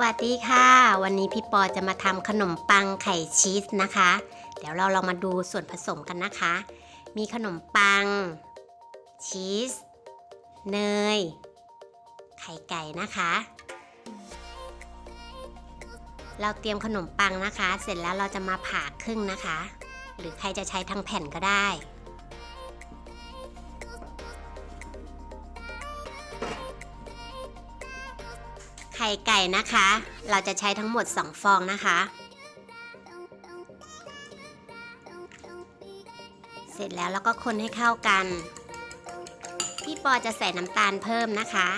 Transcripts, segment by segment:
วัสดีค่ะ วันนี้พี่ปอจะมาทำขนมปังไข่ชีสนะคะ เดี๋ยวเราลองมาดูส่วนผสมกันนะคะ มีขนมปัง ชีส เนย ไข่ไก่นะคะ เราเตรียมขนมปังนะคะ เสร็จแล้วเราจะมาผ่าครึ่งนะคะ หรือใครจะใช้ทั้งแผ่นก็ได้ ข่ไก่นะคะ เราจะใช้ทั้งหมด 2 ฟองนะคะ เสร็จแล้วเราก็คนให้เข้ากัน พี่ปอจะใส่น้ำตาลเพิ่มนะคะ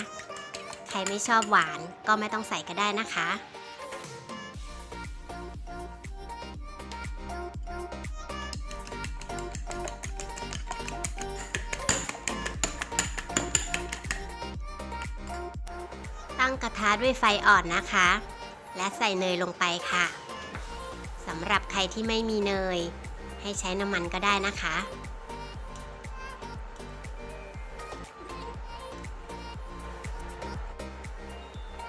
ใครไม่ชอบหวานก็ไม่ต้องใส่ก็ได้นะคะ ตั้งกระทะด้วยไฟอ่อนนะคะ และใส่เนยลงไปค่ะสำหรับใครที่ไม่มีเนย ให้ใช้น้ำมันก็ได้นะคะ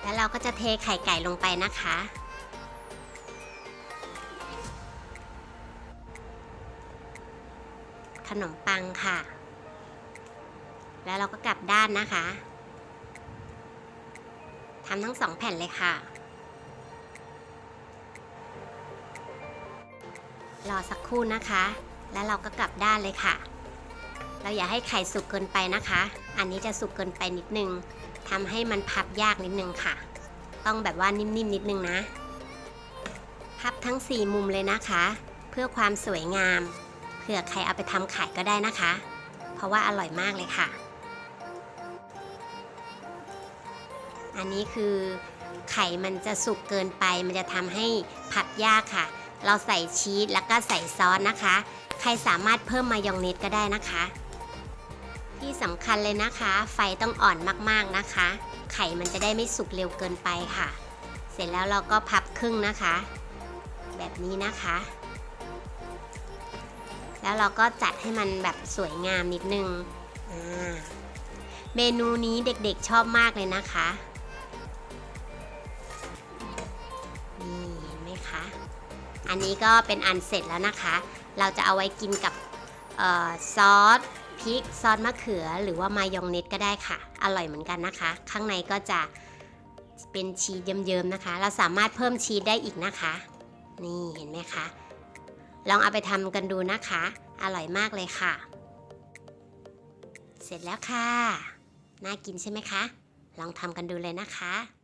แล้วเราก็จะเทไข่ไก่ลงไปนะคะ ขนมปังค่ะ แล้วเราก็กลับด้านนะคะ ทำทั้งสองแผ่นเลยค่ะ รอสักครู่นะคะ แล้วเราก็กลับด้านเลยค่ะ เราอย่าให้ไข่สุกเกินไปนะคะ อันนี้จะสุกเกินไปนิดนึงทำให้มันพับยากนิดนึงค่ะ ต้องแบบว่านิ่มๆนิดนึงนะ พับทั้ง 4 มุมเลยนะคะ เพื่อความสวยงามเผื่อใครเอาไปทำขายก็ได้นะคะ เพราะว่าอร่อยมากเลยค่ะ อันนี้คือไข่มันจะสุกเกินไป มันจะทำให้ผัดยากค่ะ เราใส่ชีสแล้วก็ใส่ซอสนะคะ ใครสามารถเพิ่มมายองเนสก็ได้นะคะ ที่สำคัญเลยนะคะ ไฟต้องอ่อนมากๆนะคะ ไข่มันจะได้ไม่สุกเร็วเกินไปค่ะ เสร็จแล้วเราก็พับครึ่งนะคะ แบบนี้นะคะ แล้วเราก็จัดให้มันแบบสวยงามนิดนึงเมนูนี้เด็กๆชอบมากเลยนะคะ นี่เห็นไหมคะ อันนี้ก็เป็นอันเสร็จแล้วนะคะ เราจะเอาไว้กินกับออซอสพริกซอสมะเขือหรือว่ามายองเนสก็ได้ค่ะ อร่อยเหมือนกันนะคะ ข้างในก็จะเป็นชีสเยิ้มๆนะคะ เราสามารถเพิ่มชีสได้อีกนะคะ นี่เห็นไหมคะ ลองเอาไปทำกันดูนะคะ อร่อยมากเลยค่ะ เสร็จแล้วค่ะ น่ากินใช่ไหมคะ ลองทำกันดูเลยนะคะ